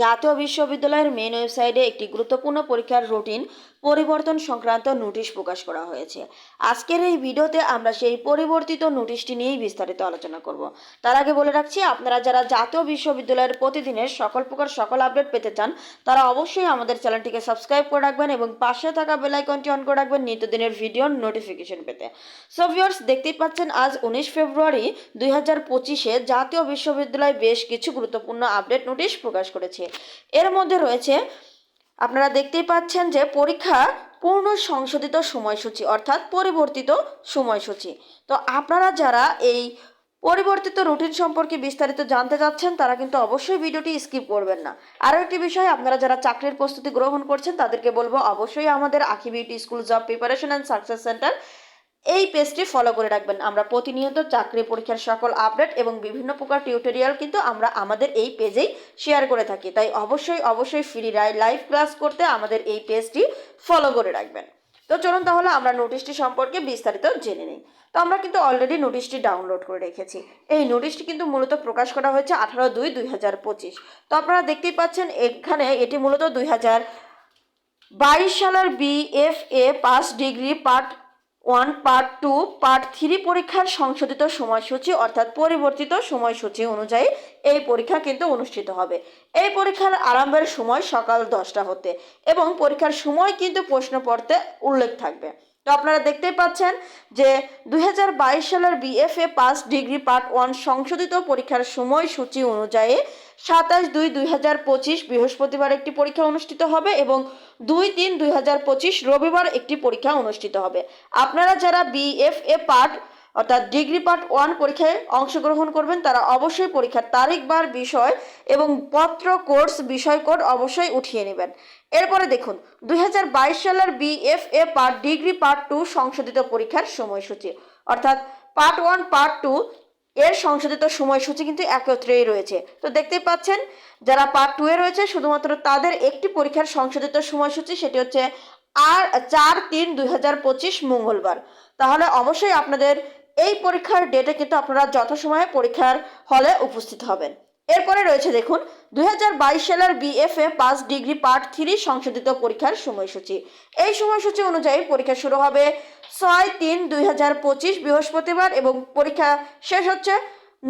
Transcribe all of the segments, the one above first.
জাতীয় বিশ্ববিদ্যালয়ের মেন ওয়েবসাইটে একটি গুরুত্বপূর্ণ পরীক্ষার রুটিন পরিবর্তন সংক্রান্ত নোটিশ প্রকাশ করা হয়েছে। আজকের এই ভিডিওতে আমরা সেই পরিবর্তিত নোটিশটি নিয়েই বিস্তারিত আলোচনা করব। তার আগে বলে রাখছি, আপনারা যারা জাতীয় বিশ্ববিদ্যালয়ের প্রতিদিনের সকল প্রকার সকল আপডেট পেতে চান, তারা অবশ্যই আমাদের চ্যানেলটিকে সাবস্ক্রাইব করে রাখবেন এবং পাশে থাকা বেল আইকনটি অন করে রাখবেন নিত্যদিনের ভিডিওর নোটিফিকেশন পেতে। সো ভিউয়ার্স দেখতেই পাচ্ছেন, আজ উনিশ ফেব্রুয়ারি দুই হাজার পঁচিশে জাতীয় বিশ্ববিদ্যালয় বেশ কিছু গুরুত্বপূর্ণ আপডেট নোটিশ প্রকাশ করেছে। এর মধ্যে রয়েছে, আপনারা দেখতেই পাচ্ছেন যে পরীক্ষা পূর্ণ সংশোধিত সময়সূচি, অর্থাৎ পরিবর্তিত সময়সূচি। তো আপনারা যারা এই পরিবর্তিত রুটিন সম্পর্কে বিস্তারিত জানতে চাচ্ছেন, তারা কিন্তু অবশ্যই ভিডিওটি স্কিপ করবেন না। আরও একটি বিষয়, আপনারা যারা চাকরির প্রস্তুতি গ্রহণ করছেন, তাদেরকে বলব অবশ্যই আমাদের Akhi beauty school job preparation and success centre এই পেজটি ফলো করে রাখবেন। আমরা প্রতিনিয়ত চাকরি পরীক্ষার সকল আপডেট এবং বিভিন্ন প্রকার টিউটোরিয়াল কিন্তু আমরা আমাদের এই পেজেই শেয়ার করে থাকি। তাই অবশ্যই অবশ্যই ফ্রি রায় লাইভ ক্লাস করতে আমাদের এই পেজটি ফলো করে রাখবেন। তো চলুন তাহলে আমরা নোটিশটি সম্পর্কে বিস্তারিত জেনে নিই। তো আমরা কিন্তু অলরেডি নোটিশটি ডাউনলোড করে রেখেছি। এই নোটিশটি কিন্তু মূলত প্রকাশ করা হয়েছে আঠারো দুই দুই হাজার পঁচিশ। তো আপনারা দেখতেই পাচ্ছেন এখানে এটি মূলত দুই হাজার বাইশ সালের BFA pass degree part one part two, part three পরীক্ষার সংশোধিত সময়সূচি অর্থাৎ পরিবর্তিত সময়সূচি অনুযায়ী এই পরীক্ষা কিন্তু অনুষ্ঠিত হবে। এই পরীক্ষার আরম্ভের সময় সকাল দশটা হতে এবং পরীক্ষার সময় কিন্তু প্রশ্ন পড়তে উল্লেখ থাকবে। তো আপনারা দেখতেই পাচ্ছেন যে দু হাজার বাইশ সালের BFA pass degree part one সংশোধিত পরীক্ষার সময়সূচি অনুযায়ী সাতাশ দুই দুই হাজার পঁচিশ বৃহস্পতিবার একটি পরীক্ষা অনুষ্ঠিত হবে এবং দুই তিন দুই হাজার পঁচিশ রবিবার একটি পরীক্ষা অনুষ্ঠিত হবে। আপনারা যারা বিএফএ পার্ট অর্থাৎ ডিগ্রি পার্ট ওয়ান পরীক্ষায় অংশগ্রহণ করবেন, তারা অবশ্যই পরীক্ষার তারিখ বার বিষয় এবং পত্র, কোর্স বিষয় কোড অবশ্যই উঠিয়ে নেবেন। এরপরে দেখুন, দুই হাজার বাইশ সালের BFA part degree part two সংশোধিত পরীক্ষার সময়সূচি। অর্থাৎ পার্ট ওয়ান পার্ট টু এর সংশোধিত সময়সূচি কিন্তু একত্রেই রয়েছে। তো দেখতেই পাচ্ছেন, যারা পার্ট টু এ রয়েছে, শুধুমাত্র তাদের একটি পরীক্ষার সংশোধিত সময়সূচি, সেটি হচ্ছে আর চার তিন দুই মঙ্গলবার। তাহলে অবশ্যই আপনাদের এই পরীক্ষার ডেটে কিন্তু আপনারা যথাসময়ে পরীক্ষার হলে উপস্থিত হবেন। এরপরে রয়েছে দেখুন, দুই সালের BFA pass degree part three সংশোধিত পরীক্ষার সময়সূচি। এই সময়সূচি অনুযায়ী পরীক্ষা শুরু হবে ছয় তিন দুই হাজার বৃহস্পতিবার এবং পরীক্ষা শেষ হচ্ছে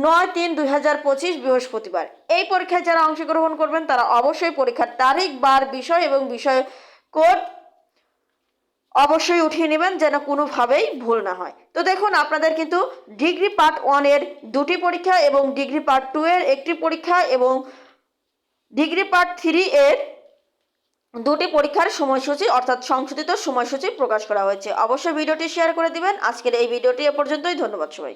নয় তিন দুই হাজার পঁচিশ বৃহস্পতিবার। এই পরীক্ষায় যারা অংশগ্রহণ করবেন, তারা অবশ্যই পরীক্ষার তারিখ, বার, বিষয় এবং বিষয় কোড অবশ্যই উঠিয়ে নেবেন যেন কোনোভাবেই ভুল না হয়। তো দেখুন, আপনাদের কিন্তু ডিগ্রি পার্ট ওয়ানের দুটি পরীক্ষা এবং ডিগ্রি পার্ট টু এর একটি পরীক্ষা এবং ডিগ্রি পার্ট থ্রি এর দুটি পরীক্ষার সময়সূচি অর্থাৎ সংশোধিত সময়সূচি প্রকাশ করা হয়েছে। অবশ্যই ভিডিওটি শেয়ার করে দিবেন। আজকের এই ভিডিওটি এ পর্যন্তই। ধন্যবাদ সবাই